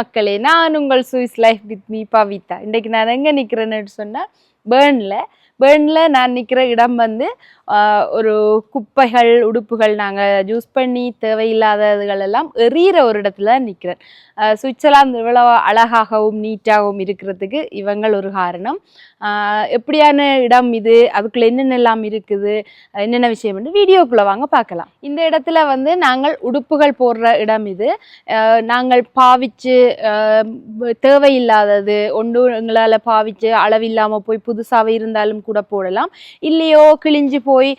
மக்களே நான் உங்கள் Swiss life with me Pavitha. இன்றைக்கு நான் எங்கே நிற்கிறேன்னு சொன்னால் பேர்னில் பேர்னில் நான் நிற்கிற இடம் வந்து ஒரு குப்பைகள் உடுப்புகள் நாங்கள் ஜூஸ் பண்ணி தேவையில்லாததுகள் எல்லாம் எறிகிற ஒரு இடத்துல நிற்கிறேன் சுவிட்சர்லாந்து இவ்வளோ அழகாகவும் நீட்டாகவும் இருக்கிறதுக்கு இவங்கள் ஒரு காரணம். எப்படியான இடம் இது? அதுக்குள்ளே என்னென்னலாம் இருக்குது? என்னென்ன விஷயம் வந்து வீடியோக்குள்ளே வாங்க பார்க்கலாம். இந்த இடத்துல வந்து நாங்கள் உடுப்புகள் போடுற இடம் இது. நாங்கள் பாவிச்சு தேவையில்லாதது ஒன்று எங்களால் பாவிச்சு அளவில்லாமல் போய் புதுசாகவே இருந்தாலும் கூட போடலாம். இல்லையோ கிழிஞ்சு போய்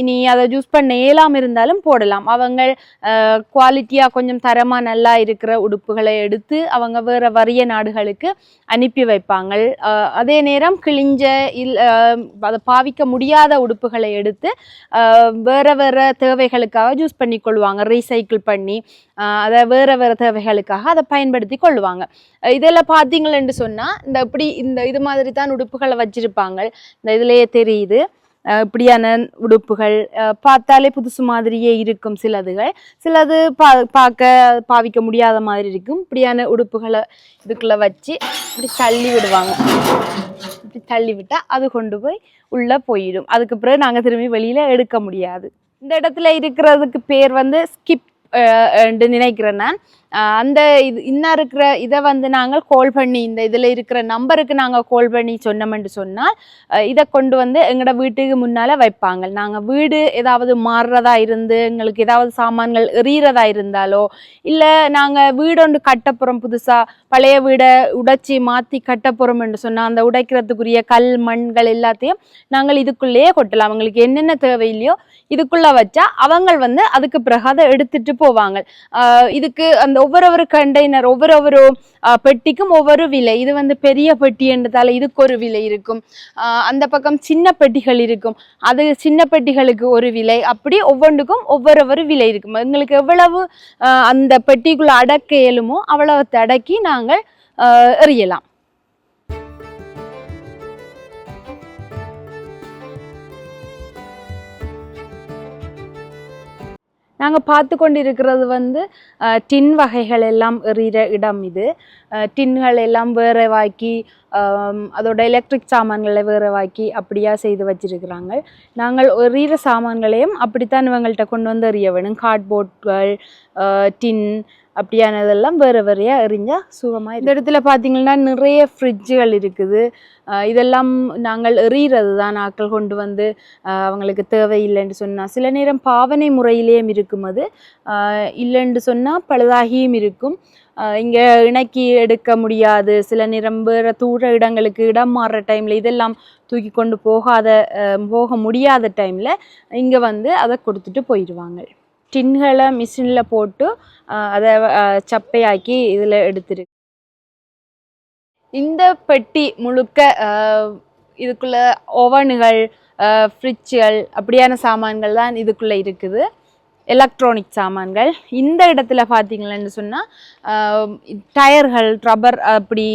இனி அதை யூஸ் பண்ண இயலாம இருந்தாலும் போடலாம். அவங்க குவாலிட்டியாக கொஞ்சம் தரமாக நல்லா இருக்கிற உடுப்புகளை எடுத்து அவங்க வேறு வறிய நாடுகளுக்கு அனுப்பி வைப்பாங்க அதே நேரம் கிழிஞ்ச இல் அதை பாவிக்க முடியாத உடுப்புகளை எடுத்து வேறு வேறு தேவைகளுக்காக யூஸ் பண்ணி கொள்வாங்க. ரீசைக்கிள் பண்ணி அதை வேறு வேறு தேவைகளுக்காக அதை பயன்படுத்தி கொள்வாங்க. இதில் இதெல்லாம் பார்த்தீங்களேன்னு சொன்னால் இந்த இப்படி இந்த இது மாதிரி தான் உடுப்புகளை வச்சுருப்பாங்க இந்த இதுலேயே தெரியுது. இப்படியான உடுப்புகள் பார்த்தாலே புதுசு மாதிரியே இருக்கும் சிலதுகள். சிலது பா பார்க்க பாவிக்க முடியாத மாதிரி இருக்கும். இப்படியான உடுப்புகளை இதுக்குள்ள வச்சு இப்படி தள்ளி விடுவாங்க. இப்படி தள்ளி விட்டால் அது கொண்டு போய் உள்ளே போயிடும். அதுக்கு பிறகு நாங்கள் திரும்பி வெளியில் எடுக்க முடியாது. இந்த இடத்துல இருக்கிறதுக்கு பேர் வந்து ஸ்கிப் நினைக்கிறேன் நான். அந்த இது இன்னும் இருக்கிற இதை வந்து நாங்கள் கால் பண்ணி இந்த இதில் இருக்கிற நம்பருக்கு நாங்கள் கால் பண்ணி சொன்னோம்னு சொன்னால் இதை கொண்டு வந்து எங்களோட வீட்டுக்கு முன்னால் வைப்பாங்க. நாங்கள் வீடு ஏதாவது மாறுறதா இருந்து எங்களுக்கு ஏதாவது சாமான்கள் எறிகிறதா இருந்தாலோ இல்லை நாங்கள் வீடு ஒன்று கட்டப்புறம் புதுசாக பழைய வீடை உடைச்சி மாற்றி கட்டப்புறம் என்று சொன்னால் அந்த உடைக்கிறதுக்குரிய கல் மண்கள் எல்லாத்தையும் நாங்கள் இதுக்குள்ளேயே கொட்டலாம். அவங்களுக்கு என்னென்ன தேவையில்லையோ இதுக்குள்ளே வச்சா அவங்க வந்து அதுக்கு பிறகு அதை எடுத்துட்டு போவாங்க. இதுக்கு அந்த ஒவ்வொரு கண்டெய்னர் ஒவ்வொரு ஒரு ஆஹ் பெட்டிக்கும் ஒவ்வொரு விலை. இது வந்து பெரிய பெட்டின்றதால இதுக்கு ஒரு விலை இருக்கும். அந்த பக்கம் சின்ன பெட்டிகள் இருக்கும். அது சின்ன பெட்டிகளுக்கு ஒரு விலை. அப்படி ஒவ்வொன்றுக்கும் ஒவ்வொரு ஒரு விலை இருக்கும். எங்களுக்கு எவ்வளவு ஆஹ் அந்த பெட்டிக்குள்ள அடக்க இயலுமோ அவ்வளவு அடக்கி நாங்கள் ஆஹ் எறியலாம். நாங்கள் பார்த்து கொண்டிருக்கிறது வந்து டின் வகைகள் எல்லாம் எறிகிற இடம் இது. டின்கள் எல்லாம் வேறவாக்கி அதோட எலக்ட்ரிக் சாமான்களை வேறவாக்கி அப்படியா செய்து வச்சிருக்கிறாங்க. நாங்கள் எறிகிற சாமான்களையும் அப்படித்தான் இவங்கள்ட்ட கொண்டு வந்து எறிய வேணும். கார்ட்போர்ட்கள் டின் அப்படியானதெல்லாம் வேறு வேறையாக எரிஞ்சால் சுகமாக இந்த இடத்துல பார்த்தீங்கன்னா நிறைய ஃப்ரிட்ஜுகள் இருக்குது. இதெல்லாம் நாங்கள் எறிகிறது தான் ஆட்கள் கொண்டு வந்து அவங்களுக்கு தேவையில்லைன்னு சொன்னால் சில நேரம் பாவனை முறையிலேயும் இருக்கும் அது. இல்லைன்னு சொன்னால் பழுதாகியும் இருக்கும். இங்கே இணக்கி எடுக்க முடியாது. சில நேரம் வேறு தூர இடங்களுக்கு இடம் மாறுற டைமில் இதெல்லாம் தூக்கி கொண்டு போகாத போக முடியாத டைமில் இங்கே வந்து அதை கொடுத்துட்டு போயிடுவாங்க டின்களை மிஷினில் போட்டு அதை சப்பையாக்கி இதில் எடுத்துருக்கு இந்த பெட்டி முழுக்க இதுக்குள்ள ஓவனுகள் ஃப்ரிட்ஜுகள் அப்படியான சாமான்கள் தான் இதுக்குள்ளே இருக்குது. எலக்ட்ரானிக் சாமான்கள். இந்த இடத்துல பார்த்தீங்களன்னு சொன்னால் டயர்கள் ரப்பர் அப்படி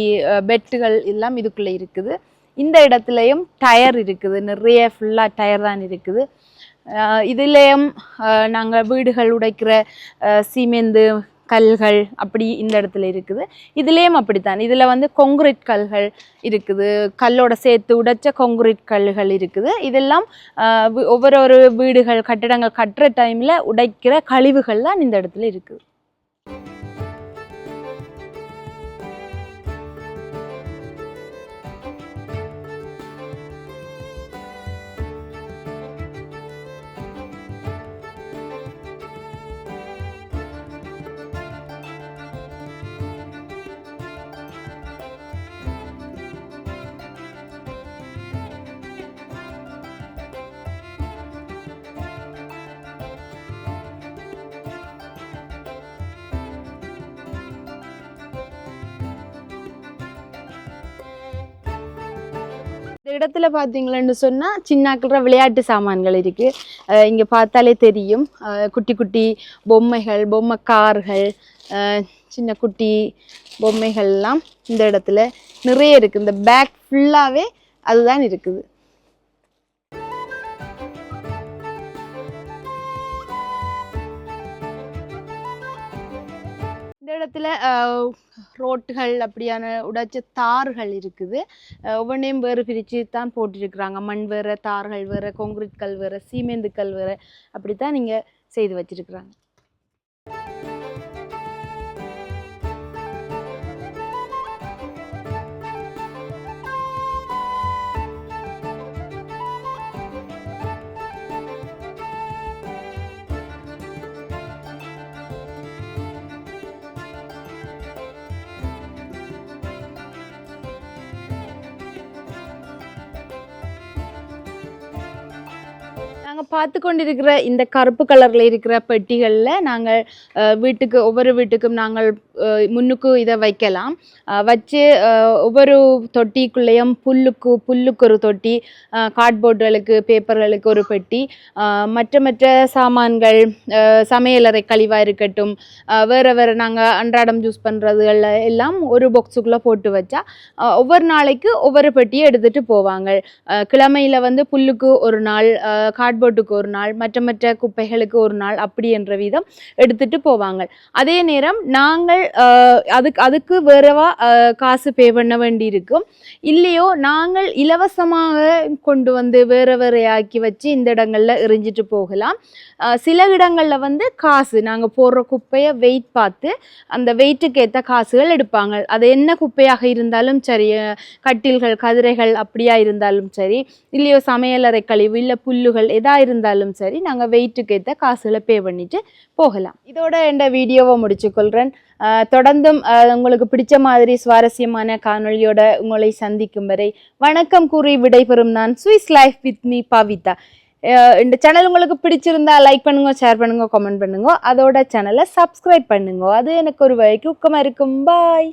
பெட்டுகள் எல்லாம் இதுக்குள்ளே இருக்குது. இந்த இடத்துலையும் டயர் இருக்குது. நிறைய ஃபுல்லாக டயர் தான் இருக்குது. இதுலேயும் நாங்கள் வீடுகள் உடைக்கிற அஹ் சீமெந்து கல்கள் அப்படி இந்த இடத்துல இருக்குது. இதுலேயும் அப்படித்தான். இதில் வந்து கொங்குரிட் கல்கள் இருக்குது. கல்லோட சேர்த்து உடைச்ச கொங்குரிட் கல்கள் இருக்குது. இதெல்லாம் ஒவ்வொரு ஒரு வீடுகள் கட்டிடங்கள் கட்டுற டைமில் உடைக்கிற கழிவுகள் தான் இந்த இடத்துல இருக்குது. இடத்துல பார்த்தீங்களன்னு சொன்னால் சின்னாக்கிற விளையாட்டு சாமான்கள் இருக்குது இங்கே பார்த்தாலே தெரியும். குட்டி குட்டி பொம்மைகள் பொம்மை கார்கள் சின்ன குட்டி பொம்மைகள்லாம் இந்த இடத்துல நிறைய இருக்குது இந்த பேக் ஃபுல்லாகவே அதுதான் இருக்குது. இடத்துல ரோட்டுகள் அப்படியான உடைச்ச தார்கள் இருக்குது. ஒவ்வொன்றையும் வேறு பிரித்து தான் போட்டிருக்கிறாங்க. மண் வேறு தார்கள் வேறு கொங்கிரீட் கல் வேறு சீமெந்து கல் வேறு அப்படி தான் நீங்கள் செய்து வச்சிருக்கிறாங்க. நாங்கள் பார்த்து கொண்டிருக்கிற இந்த கருப்பு கலரில் இருக்கிற பெட்டிகளில் நாங்கள் வீட்டுக்கு ஒவ்வொரு வீட்டுக்கும் நாங்கள் முன்னுக்கு இதை வைக்கலாம். வச்சு ஒவ்வொரு தொட்டிக்குள்ளேயும் புல்லுக்கு புல்லுக்கு ஒரு தொட்டி கார்ட்போர்டுகளுக்கு பேப்பர்களுக்கு ஒரு பெட்டி மற்ற மற்ற சாமான்கள் சமையலறை கழிவாக இருக்கட்டும் வேறு வேறு நாங்கள் அன்றாடம் யூஸ் பண்ணுறதுகள் எல்லாம் ஒரு பாக்ஸுக்குள்ளே போட்டு வச்சா ஒவ்வொரு நாளைக்கு ஒவ்வொரு பெட்டியை எடுத்துகிட்டு போவாங்க. கிழமையில் கிழமையில வந்து புல்லுக்கு ஒரு நாள் கார்ட்போர்ட் ரோட்டுக்கு ஒரு நாள் மற்ற மற்ற குப்பைகளுக்கு ஒரு நாள் அப்படி என்ற விதம் எடுத்துட்டு போவாங்க. அதே நேரம் நாங்கள் அதுக்கு அதுக்கு வேறவா காசு பே பண்ண வேண்டி இருக்கும். இல்லையோ நாங்கள் இலவசமாக கொண்டு வந்து வேற வேறையாக்கி வச்சு இந்த இடங்களில் எரிஞ்சிட்டு போகலாம். சில இடங்களில் வந்து காசு நாங்கள் போடுற குப்பையை வெயிட் பார்த்து அந்த வெயிட்டுக்கு ஏற்ற காசுகள் எடுப்பாங்க. அது என்ன குப்பையாக இருந்தாலும் சரி கட்டில்கள் கதிரைகள் அப்படியா இருந்தாலும் சரி இல்லையோ சமையலறை கழிவு இல்லை புல்லுகள் எதா இருந்தாலும் சரி நாங்கள் வெயிட்டுக்கு ஏற்ற காசுகளை பே பண்ணிவிட்டு போகலாம். இதோட எந்த வீடியோவை முடிச்சுக்கொள்கிறேன் தொடர்ந்தும் உங்களுக்கு பிடிச்ச மாதிரி சுவாரஸ்யமான காணொளியோட உங்களை சந்திக்கும் வரை வணக்கம் கூறி விடைபெறும் நான் Swiss life with me Pavitha. இந்த சேனல் உங்களுக்கு பிடிச்சிருந்தா லைக் பண்ணுங்க ஷேர் பண்ணுங்க கமெண்ட் பண்ணுங்க. அதோட சேனலை சப்ஸ்கிரைப் பண்ணுங்க. அது எனக்கு ஒரு வகைக்கு ஊக்கமாக இருக்கும். பாய்